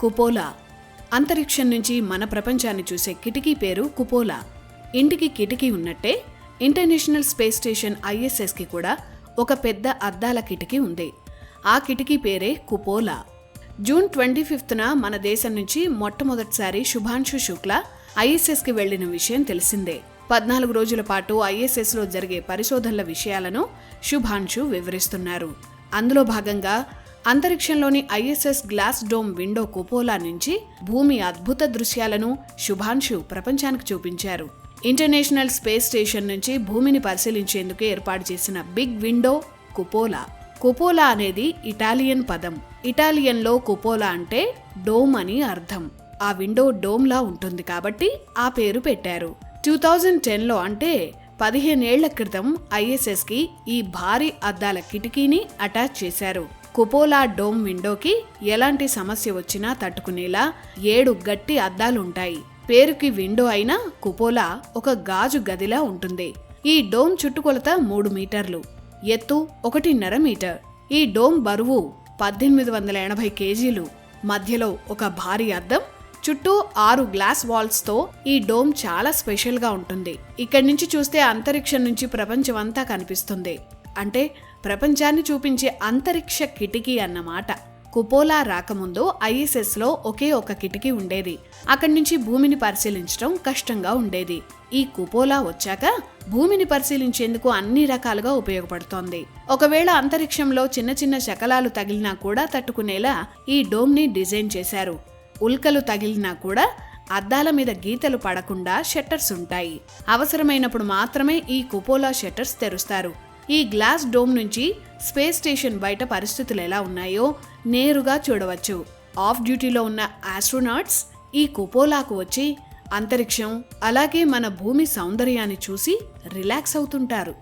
కుపోలా. అంతరిక్షం నుంచి మన ప్రపంచాన్ని చూసే కిటికీ పేరు కుపోలా. ఇంటికి కిటికీ ఉన్నట్టే ఇంటర్నేషనల్ స్పేస్ స్టేషన్ ఐఎస్ఎస్కి కూడా ఒక పెద్ద అద్దాల కిటికీ ఉంది. ఆ కిటికీ పేరే కుపోలా. జూన్ ట్వంటీ ఫిఫ్త్న మన దేశం నుంచి మొట్టమొదటిసారి శుభాంశు శుక్ల ఐఎస్ఎస్కి వెళ్ళిన విషయం తెలిసిందే. పద్నాలుగు రోజుల పాటు ఐఎస్ఎస్లో జరిగే పరిశోధనల విషయాలను శుభాంశు వివరిస్తున్నారు. అందులో భాగంగా అంతరిక్షంలోని ISS glass dome window cupola నుంచి భూమి అద్భుత దృశ్యాలను శుభాంశు ప్రపంచానికి చూపించారు. ఇంటర్నేషనల్ స్పేస్ స్టేషన్ నుంచి భూమిని పరిశీలించేందుకు ఏర్పాటు చేసిన బిగ్ విండో కుపోలా. కుపోలా అనేది ఇటాలియన్ పదం. ఇటాలియన్లో కుపోలా అంటే డోమ్ అని అర్థం. ఆ విండో డోమ్లా ఉంటుంది కాబట్టి ఆ పేరు పెట్టారు. టూ థౌజండ్ టెన్లో అంటే పదిహేనేళ్ళ క్రితం ఐఎస్ఎస్కి ఈ భారీ అద్దాల కిటికీని అటాచ్ చేశారు. కుపోలా డోమ్ విండోకి ఎలాంటి సమస్య వచ్చినా తట్టుకునేలా ఏడు గట్టి అద్దాలుంటాయి. పేరుకి విండో అయినా కుపోలా ఒక గాజు గదిలా ఉంటుంది. ఈ డోమ్ చుట్టుకొలత మూడు మీటర్లు. ఎత్తు ఒకటిన్నర మీటర్. ఈ డోమ్ బరువు పద్దెనిమిది వందల ఎనభై కేజీలు. మధ్యలో ఒక భారీ అద్దం చుట్టూ ఆరు గ్లాస్ వాల్స్తో ఈ డోమ్ చాలా స్పెషల్గా ఉంటుంది. ఇక్కడి నుంచి చూస్తే అంతరిక్షం నుంచి ప్రపంచమంతా కనిపిస్తుంది. అంటే ప్రపంచాన్ని చూపించే అంతరిక్ష కిటికీ అన్నమాట. కుపోలా రాకముందు ఐఎస్ఎస్లో ఒకే ఒక కిటికీ ఉండేది. అక్కడి నుంచి భూమిని పరిశీలించడం కష్టంగా ఉండేది. ఈ కుపోలా వచ్చాక భూమిని పరిశీలించేందుకు అన్ని రకాలుగా ఉపయోగపడుతోంది. ఒకవేళ అంతరిక్షంలో చిన్న చిన్న శకలాలు తగిలినా కూడా తట్టుకునేలా ఈ డోమ్ని డిజైన్ చేశారు. ఉల్కలు తగిలినా కూడా అద్దాల మీద గీతలు పడకుండా షట్టర్స్ ఉంటాయి. అవసరమైనప్పుడు మాత్రమే ఈ కుపోలా షట్టర్స్ తెరుస్తారు. ఈ గ్లాస్ డోమ్ నుంచి స్పేస్ స్టేషన్ బయట పరిస్థితులు ఎలా ఉన్నాయో నేరుగా చూడవచ్చు. ఆఫ్ డ్యూటీలో ఉన్న ఆస్ట్రోనాట్స్ ఈ కుపోలాకు వచ్చి అంతరిక్షం అలాగే మన భూమి సౌందర్యాన్ని చూసి రిలాక్స్ అవుతుంటారు.